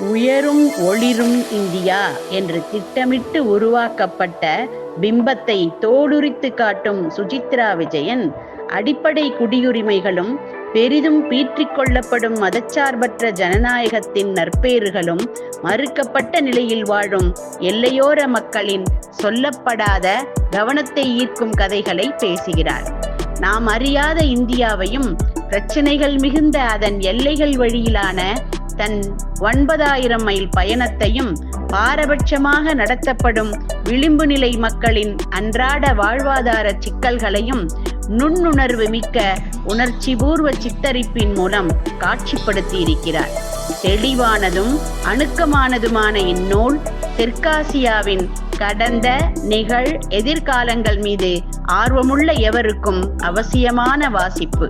உயரும் ஒளிரும் இந்தியா என்று திட்டமிட்டு உருவாக்கப்பட்ட பிம்பத்தை தோடுரித்து காட்டும் சுஜித்ரா விஜயன் அடிப்படை குடியுரிமைகளும் பெரிதும் பீற்றிக் கொள்ளப்படும் மதச்சார்பற்ற ஜனநாயகத்தின் நற்பேறுகளும் மறுக்கப்பட்ட நிலையில் வாழும் எல்லையோர மக்களின் சொல்லப்படாத கவனத்தை ஈர்க்கும் கதைகளை பேசுகிறார். நாம் அறியாத இந்தியாவையும் பிரச்சனைகள் மிகுந்த அதன் எல்லைகள் வழியிலான தன் ஒன்பதாயிரம் மைல் பயணத்தையும் பாரபட்சமாக நடத்தப்படும் விளிம்பு நிலை மக்களின் அன்றாட வாழ்வாதார சிக்கல்களையும் நுண்ணுணர்வு மிக்க உணர்ச்சிபூர்வ சித்தரிப்பின் மூலம் காட்சிப்படுத்தி இருக்கிறார் தெளிவானதும் அணுக்கமானதுமான இந்நூல் தெற்காசியாவின் கடந்த நிகழ் எதிர்காலங்கள் மீது ஆர்வமுள்ள எவருக்கும் அவசியமான வாசிப்பு.